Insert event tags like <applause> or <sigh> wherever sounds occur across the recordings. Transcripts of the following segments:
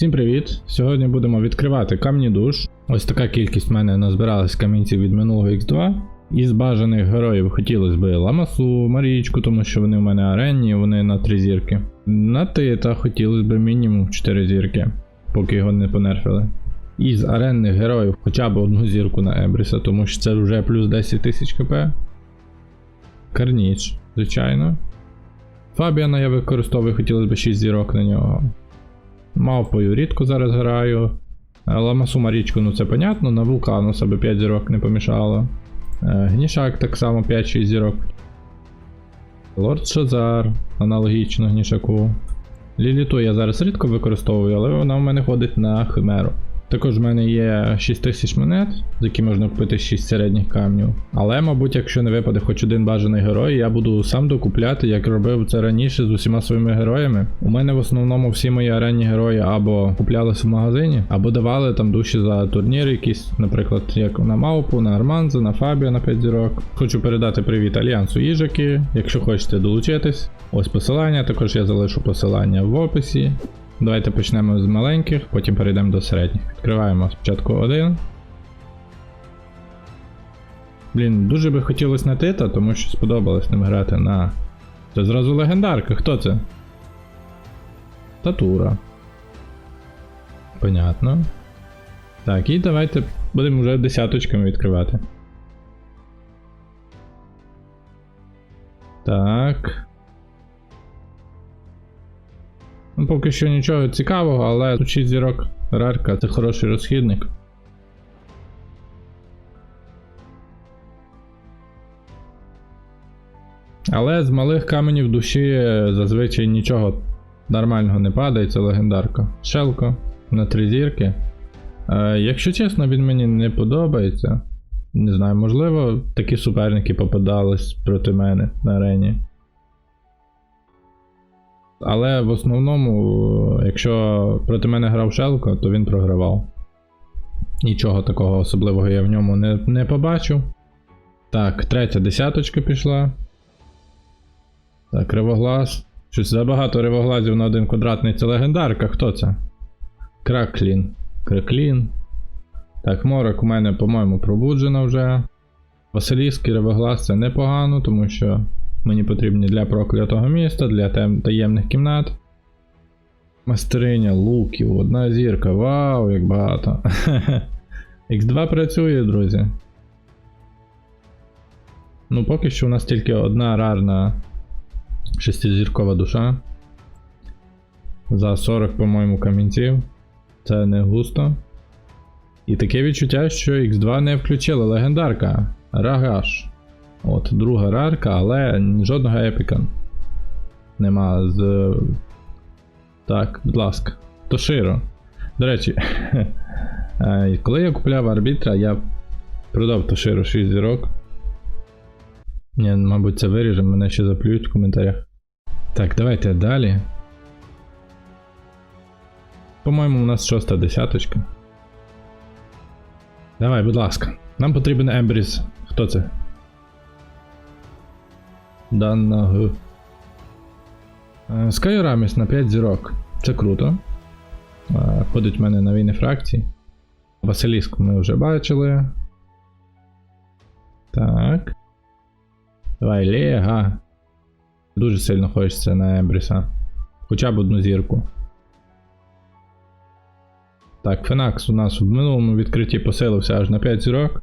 Всім привіт! Сьогодні будемо відкривати камні душ. Ось така кількість в мене назбиралась камінців від минулого X2. Із бажаних героїв хотілося б Ламасу, Марічку, тому що вони у мене аренні, вони на 3 зірки. На Тита хотілося б мінімум 4 зірки, поки його не понерфили. Із аренних героїв хоча б одну зірку на Ебріса, тому що це вже плюс 10 тисяч кп. Карніч, звичайно. Фабіана я використовую, хотілося б 6 зірок на нього. Мавпою рідко зараз граю. Ламасума річку, ну це понятно, на вулкану себе 5 зірок не помішало. Е, Гнішак так само 5-6 зірок. Лорд Шазар, аналогічно гнішаку. Ліліту я зараз рідко використовую, але вона в мене ходить на химеру. Також в мене є 6000 монет, за які можна купити 6 середніх камнів. Але, мабуть, якщо не випаде хоч один бажаний герой, я буду сам докупляти, як робив це раніше з усіма своїми героями. У мене в основному всі мої аренні герої або куплялися в магазині, або давали там душі за турніри якісь, наприклад, як на Маупу, на Арманза, на Фабіо на 5 зірок. Хочу передати привіт Альянсу Їжаки, якщо хочете долучитись. Ось посилання, також я залишу посилання в описі. Давайте почнемо з маленьких, потім перейдемо до середніх. Відкриваємо спочатку один. Блін, дуже би хотілося на Тита, тому що сподобалось ним грати на. Це зразу легендарка. Хто це? Татура. Понятно. Так, і давайте будемо вже десяточками відкривати. Так. Ну, поки що нічого цікавого, але тут 6 зірок рарка це хороший розхідник. Але з малих каменів душі зазвичай нічого нормального не падає, це легендарка. Шелко на три зірки. Е, якщо чесно, він мені не подобається. Не знаю, можливо, такі суперники попадались проти мене на арені. Але в основному, якщо проти мене грав Шелко, то він програвав. Нічого такого особливого я в ньому не, не побачив. Так, третя десяточка пішла. Так, ревоглаз. Щось забагато ревоглазів на один квадратний це легендарка. Хто це? Краклін. Краклін. Так, морок у мене, по-моєму, пробуджена вже. Василіський ревоглаз це непогано, тому що мені потрібні для проклятого міста, для таємних кімнат. Мастериня луків, одна зірка. Вау, як багато. <laughs> X2 працює, друзі. Ну, поки що у нас тільки одна рарна шестизіркова душа. За 40, по-моєму, камінців. Це не густо. І таке відчуття, що X2 не включила легендарка. Рагаш. От, друга рарка, але жодного епіка. Нема з. Так, будь ласка. Тоширо. До речі, <laughs> е, коли я купляв арбітра, я продав Тоширо 6 зірок. Ні, мабуть, це виріжемо, мене ще заплюють в коментарях. Так, давайте далі. По-моєму, у нас шоста десяточка. Давай, будь ласка. Нам потрібен Ембріс. Хто це? Данна Г. Скайораміс на 5 зірок. Це круто. Е, Ходить в мене на війни фракції. Василіску ми вже бачили. Так. Давай, Лега. Дуже сильно хочеться на Ембріса. Хоча б одну зірку. Так, Фенакс у нас в минулому відкритті посилився аж на 5 зірок.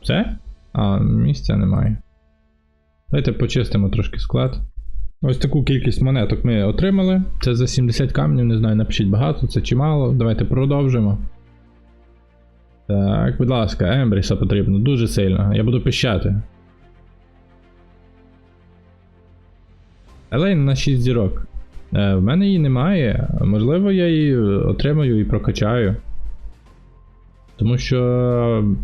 Все? А, місця немає. Давайте почистимо трошки склад. Ось таку кількість монеток ми отримали. Це за 70 камнів, не знаю, напишіть багато, це чи мало. Давайте продовжимо. Так, будь ласка, Ембріса потрібно дуже сильно. Я буду пищати. Елейн на 6 зірок. Е, в мене її немає. Можливо, я її отримаю і прокачаю. Тому що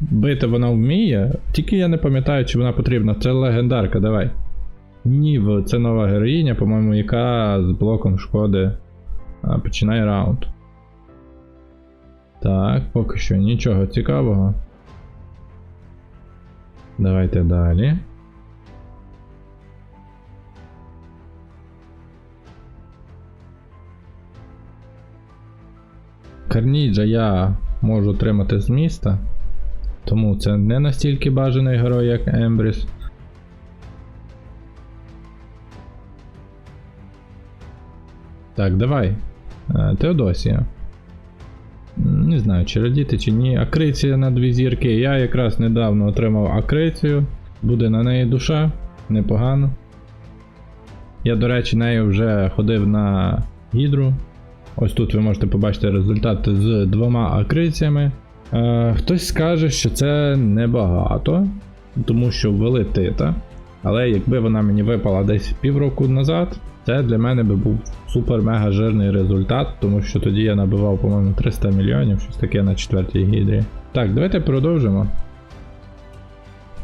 бити вона вміє. Тільки я не пам'ятаю, чи вона потрібна. Це легендарка, давай. Нів, це нова героїня, по-моєму, яка з блоком шкоди починає раунд. Так, поки що нічого цікавого. Давайте далі. Карніджа я можу отримати з міста. Тому це не настільки бажаний герой, як Ембріс. Так, давай. Е, Теодосія. Не знаю, чи радіти, чи ні. Акриція на дві зірки. Я якраз недавно отримав акрицію. Буде на неї душа. Непогано. Я, до речі, нею вже ходив на гідру. Ось тут ви можете побачити результат з двома акриціями. Е, хтось скаже, що це небагато, тому що ввели тита. Але якби вона мені випала десь півроку назад, це для мене би був супер-мега жирний результат, тому що тоді я набивав, по-моєму, 300 мільйонів, щось таке на четвертій гідрі. Так, давайте продовжимо.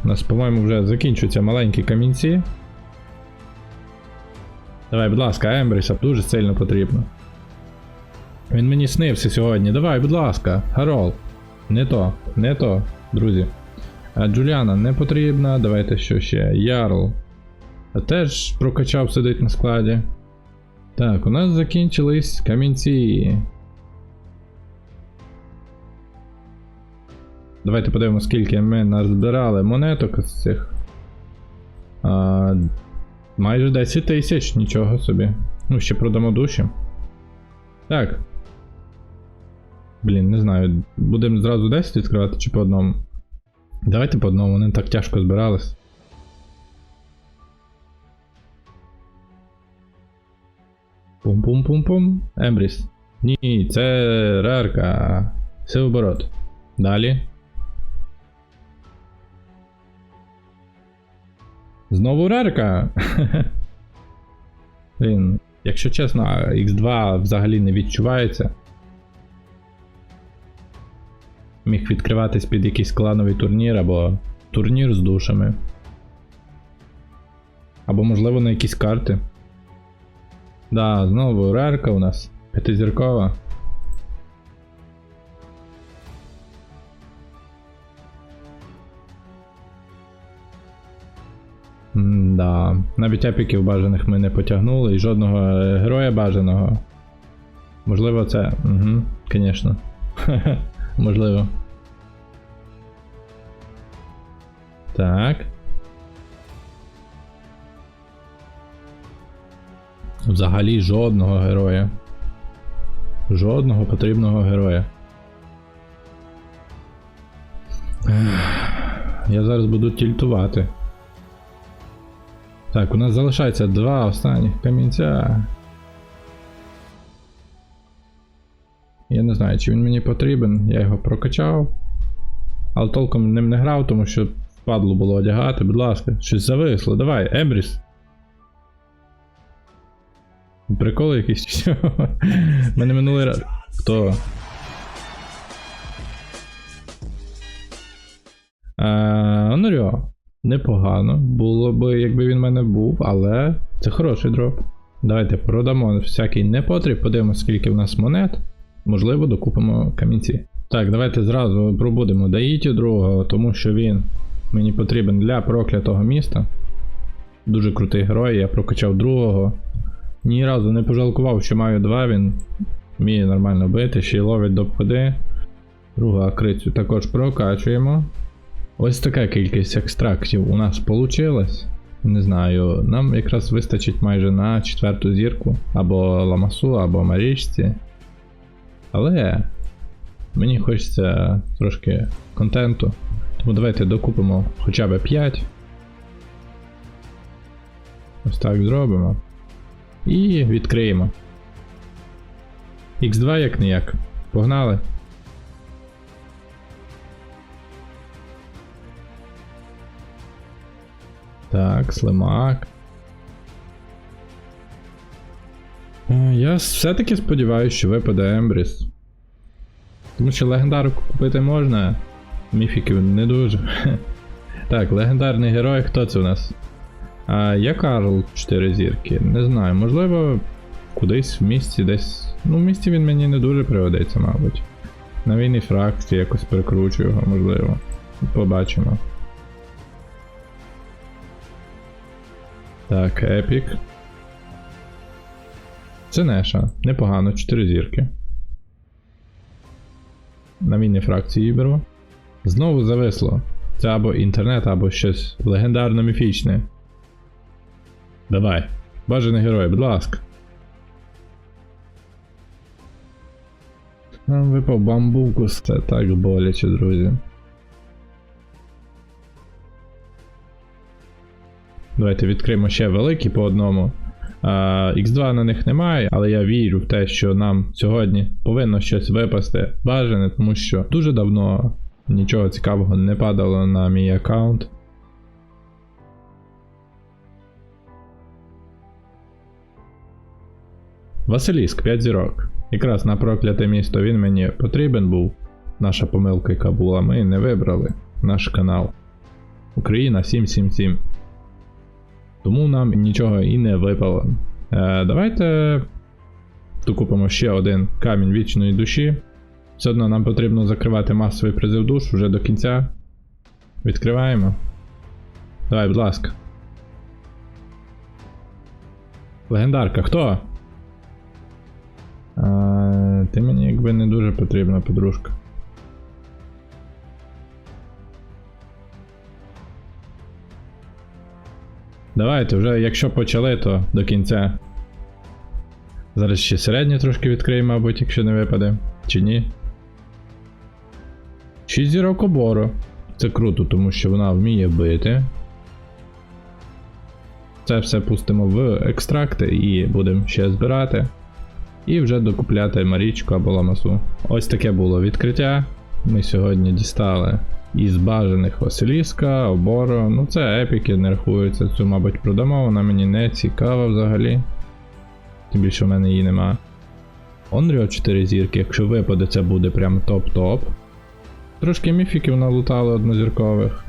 У нас, по-моєму, вже закінчуються маленькі камінці. Давай, будь ласка, Ембріса дуже сильно потрібно. Він мені снився сьогодні. Давай, будь ласка, Гарол. Не то, не то, друзі. Джуліана не потрібна. Давайте що ще. Ярл. Теж прокачав сидить на складі. Так, у нас закінчились камінці. Давайте подивимося, скільки ми назбирали монеток з цих. А, майже 10 тисяч, нічого собі. Ну, ще продамо душі. Так. Блін, не знаю, будемо зразу 10 відкривати чи по одному. Давайте по одному, вони так тяжко збирались. Пум-пум-пум-пум. Ембріс. Ні, це рарка. Силоборот. Далі. Знову рарка. <laughs> Блін, якщо чесно, X2 взагалі не відчувається. Міг відкриватись під якийсь клановий турнір або турнір з душами. Або, можливо, на якісь карти. Да, знову рарка у нас. П'ятизіркова. Да. Навіть епіків бажаних ми не потягнули і жодного е, героя бажаного. Можливо, це. Угу, звісно. <laughs> Можливо. Так. Взагалі жодного героя. Жодного потрібного героя. Я зараз буду тільтувати. Так, у нас залишається два останніх камінця. Я не знаю, чи він мені потрібен, я його прокачав. Але толком ним не грав, тому що впадло було одягати, будь ласка, щось зависло. Давай, Ембріс. Приколи якісь? <laughs> Мене минулий раз. Хто? Оноріо. Непогано. Було б, якби він в мене був, але це хороший дроп. Давайте продамо всякий непотріб, подивимося, скільки в нас монет. Можливо, докупимо камінці. Так, давайте зразу пробудемо Даїті другого, тому що він мені потрібен для проклятого міста. Дуже крутий герой, я прокачав другого. Ні разу не пожалкував, що маю два, він вміє нормально бити, ще й ловить до ходи. Другу акрицю також прокачуємо. Ось така кількість екстрактів у нас вийшла. Не знаю, нам якраз вистачить майже на четверту зірку, або Ламасу, або Марічці. Але мені хочеться трошки контенту. Тому давайте докупимо хоча б 5. Ось так зробимо. І відкриємо. X2 як не як. Погнали. Так, слимак. Я все-таки сподіваюся, що випаде Ембріс. Тому що легендарку купити можна, міфіків не дуже. <laughs> Так, легендарний герой, хто це у нас? А, Я Карл 4 зірки. Не знаю, можливо, кудись в місті десь. Ну, в місті він мені не дуже пригодиться, мабуть. На війній фракції якось перекручу його, можливо. Побачимо. Так, епік. Це Неша. Непогано, 4 зірки. На війни фракції беру. Знову зависло. Це або інтернет, або щось легендарно міфічне. Давай. Бажаний герой, будь ласка. Нам випав бамбукус, це так боляче, друзі. Давайте відкриємо ще великі по одному. А, X2 на них немає, але я вірю в те, що нам сьогодні повинно щось випасти бажане, тому що дуже давно нічого цікавого не падало на мій аккаунт. Василіск, 5 зірок. Якраз на прокляте місто він мені потрібен був. Наша помилка, яка була, ми не вибрали наш канал. Україна 777. Тому нам нічого і не випало. Е, давайте докупимо ще один камінь вічної душі. Все одно нам потрібно закривати масовий призив душ вже до кінця. Відкриваємо. Давай, будь ласка. Легендарка, хто? А, ти мені якби не дуже потрібна, подружка. Давайте вже, якщо почали, то до кінця. Зараз ще середнє трошки відкриємо, мабуть, якщо не випаде. Чи ні? 6 зірок обору. Це круто, тому що вона вміє бити. Це все пустимо в екстракти і будемо ще збирати. І вже докупляти Марічку або ламасу. Ось таке було відкриття. Ми сьогодні дістали із бажаних Василіска, обору. Ну це епіки не рахуються. Цю, мабуть, продамо, вона мені не цікава взагалі. Тим більше в мене її нема. Онріо 4 зірки, якщо випаде, це буде прям топ-топ. Трошки міфіків налутали однозіркових.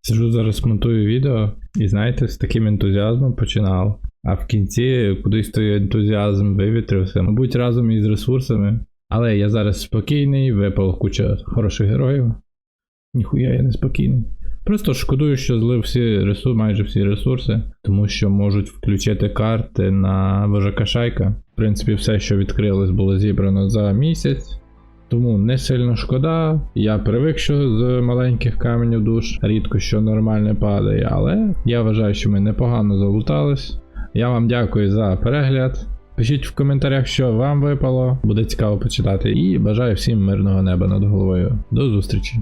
Сижу зараз монтую відео, і знаєте, з таким ентузіазмом починав. А в кінці кудись той ентузіазм вивітрився, мабуть, разом із ресурсами. Але я зараз спокійний, випала куча хороших героїв. Ніхуя я не спокійний. Просто шкодую, що злив всі ресурси, майже всі ресурси, тому що можуть включити карти на вожака шайка. В принципі, все, що відкрилось, було зібрано за місяць. Тому не сильно шкода. Я привик, що з маленьких каменів душ рідко що нормальне падає, але я вважаю, що ми непогано залутались. Я вам дякую за перегляд. Пишіть в коментарях, що вам випало, буде цікаво почитати. І бажаю всім мирного неба над головою. До зустрічі!